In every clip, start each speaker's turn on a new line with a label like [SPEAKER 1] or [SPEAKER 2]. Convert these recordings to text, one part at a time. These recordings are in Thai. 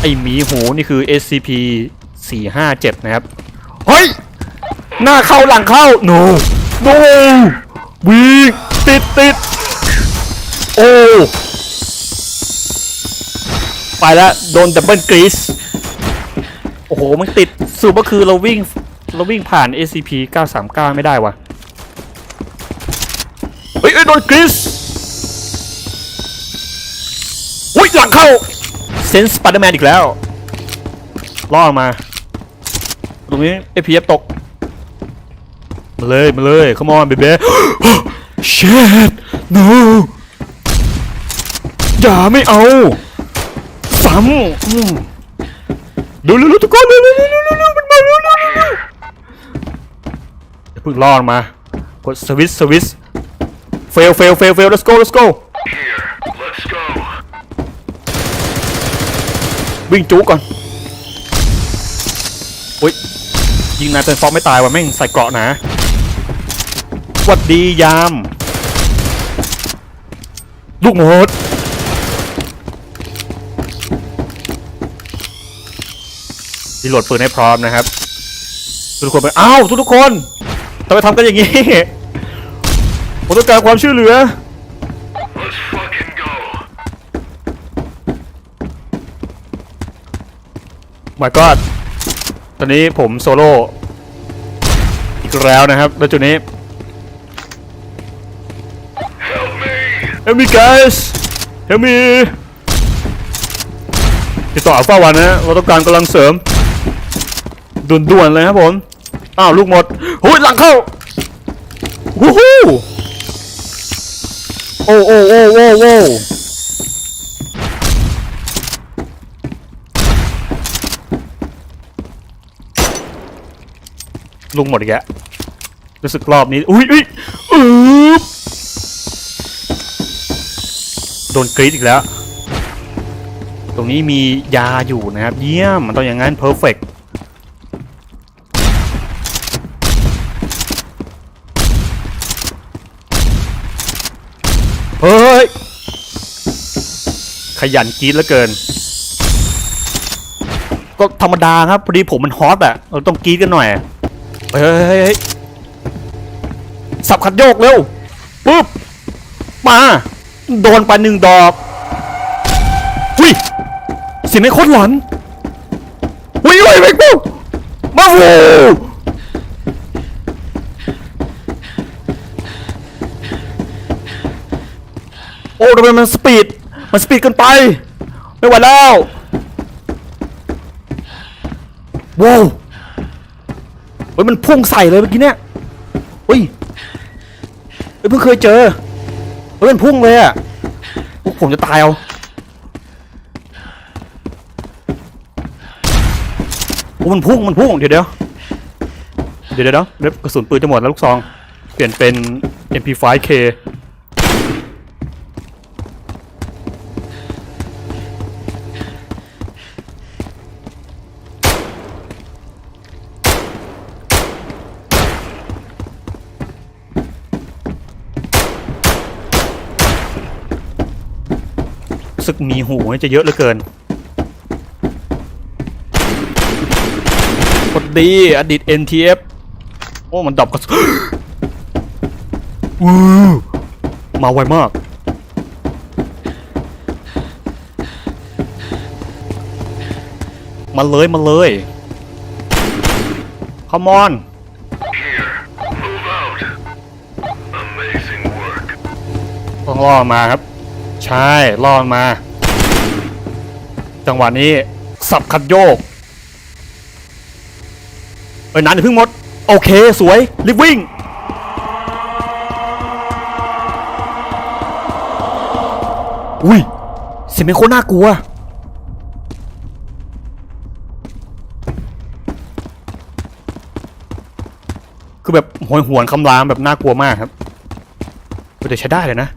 [SPEAKER 1] ไอหมีหูนี่คือ SCP 457นะครับ เฮ้ย หน้าเข้าหลังเข้า no no วิ่งติดติดโอ้ ไปแล้วโดนดับเบิลกรีสโอ้โห มันติดสรุปก็คือเราวิ่ง เราวิ่งผ่าน SCP 939 ไม่ได้วะเฮ้ยเอ้ยโดนกรีสอุ้ยหลังเข้า เซนสไปเดอร์แมนอีกแล้วล่อมา ตรงนี้ไอพีเอฟตก มาเลยมาเลย come on baby shit no อย่าไม่เอาซ้ำดูเร็วๆทุกคนเร็วๆเร็วๆเร็วๆมันมาเร็วๆเร็วๆเร็วๆอย่าเพิ่งรอมากดสวิตช์สวิตช์ fail fail fail fail let's go let's go. วิ่งจุกก่อนอุ้ยยิงนายเป็นฟอร์ไม่ตายว่ะแม่งใส่เกราะนะวัดดียาม ลูกหมดรีโหลดปืนให้พร้อมนะครับ ทุกคนไปอ้าวทุกๆคนทำไมทำกันอย่างนี้ผมต้องการความช่วยเหลือ my god ตอนนี้ผมโซโล่อีกแล้วนะครับแล้วจุดนี้
[SPEAKER 2] Help me.
[SPEAKER 1] Guys Help me ติดต่ออัลฟาวันนะเราต้องการกำลังเสริมด่วนๆเลยครับผม อ้าวลูกหมดหุยหลังเข้าวู้ฮู้โอ้โอ้โอ้โอ้โอ้ ลุงหมดอีกแล้วรู้สึกรอบนี้ อุ้ยอุ้ยโดนกรีดอีกแล้ว ตรงนี้มียาอยู่นะครับ เยี่ยม มันต้องอย่างนั้นเพอร์เฟกเฮ้ย ขยันกรีดเหลือเกิน ก็ธรรมดาครับ พอดีผมมันฮอตอะ เราต้องกรีดกันหน่อย เฮ้ยเฮ้ยเฮ้ยสับขัดโยกเร็วปุ๊บมา โดนไปหนึ่งดอกหุยเสียงในโคตรหลอนหุยหุยเวกปูมาโว้โอ้ทำไมมันสปีด มันสปีดเกินไป ไม่ไหวแล้วว้าว ฮ้ยมันพุ่งใส่เลยเมื่อกี้เนี่ยเฮ้ยเฮ้ยเพิ่งเคยเจอเฮ้ยมันพุ่งเลยอะผมจะตายเอาโอ้มันพุ่งมันพุ่งเดี๋ยวเดี๋ยวเดี๋ยวเดี๋ยวเดี๋ยวเดี๋ยวกระสุนปืนจะหมดแล้วลูกซอง เปลี่ยนเป็น MP5K สึกมีหูนี่จะเยอะเหลือเกินกดดีอดีต NTF โอ้ มันดับกระสุนวู้มาไวมาก มาเลยมาเลย come on
[SPEAKER 2] Here, move out. Amazing work.
[SPEAKER 1] ต้องล่อมาครับ ใช่ล่อมา จังหวะนี้ สับคัดโยกเอ้ยนั้นอย่าเพิ่งหมด โอเค สวย รีบวิ่ง อุ้ยเสียงเป็นโคตรน่ากลัว คือแบบหวยหวนคำรามแบบน่ากลัวมากครับแต่ใช้ได้เลยนะ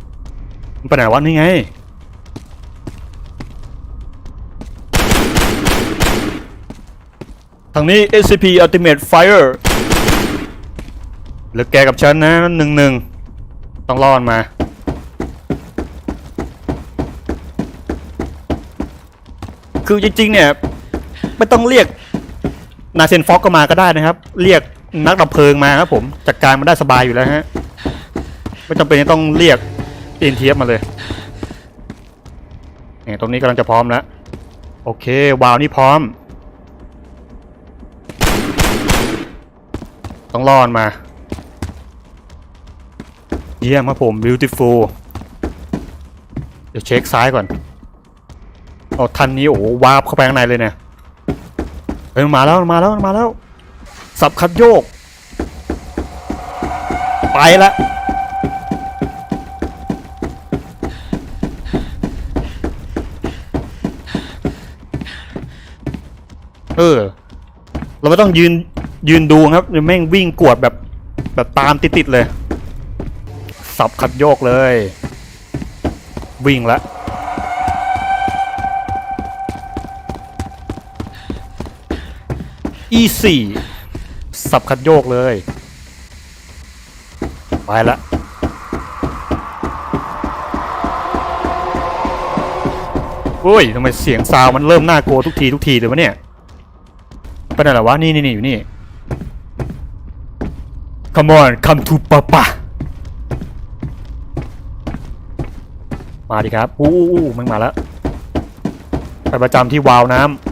[SPEAKER 1] มันไปไหนวะนี่ไง ทางนี้ SCP Ultimate Fire เหลือแกกับฉันนะหนึ่งหนึ่งต้องรอดมา คือจริงๆเนี่ย ไม่ต้องเรียกนาเซนฟ็อกก็มาก็ได้นะครับ เรียกนักดับเพลิงมาครับผม จัดการมันได้สบายอยู่แล้วฮะ ไม่จำเป็นต้องเรียก เอ็นทีเอฟมาเลยเนี่ยตรงนี้กำลังจะพร้อมแล้ว โอเควาวนี่พร้อม ต้องรอดมา เยี่ยมครับผม beautiful เดี๋ยวเช็คซ้ายก่อนเอาทันนี้โอ้วาร์ปเข้าไปข้างในเลยเนี่ยเฮ้ยมาแล้วมาแล้วมันมาแล้ว สับคัดโยก ไปละ เออ เราไม่ต้องยืนยืนดูครับแม่งวิ่งกวดแบบแบบตามติดๆเลย สับคัดโยกเลย วิ่งละ e สี่สับคัดโยกเลย ไปละโอ้ยทำไมเสียงซาวมันเริ่มน่ากลัวทุกทีทุกทีเลยวะเนี่ย ไปไหนล่ะวะ นี่นี่นี่อยู่นี่ come on come to papa มาดิครับ อู้อู้อู้มึงมาแล้วไปประจำที่วาล์วน้ำ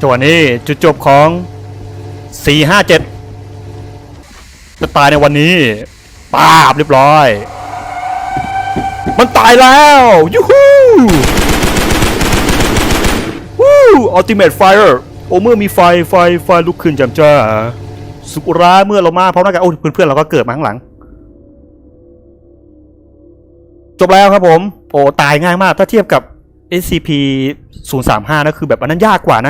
[SPEAKER 1] จังหวะนี้จุดจบของ 457 จะตายในวันนี้ป้าบเรียบร้อย มันตายแล้วยูฮูวู้อัลติเมทไฟร์โอเมื่อมีไฟไฟไฟลุกขึ้นจำจ้าสุราเมื่อเรามาพร้อมหน้ากันโอ้ยเพื่อนๆเราก็เกิดมาข้างหลัง จบแล้วครับผม โอ้ตายง่ายมากถ้าเทียบกับ SCP 035นะคือแบบอันนั้นยากกว่านะ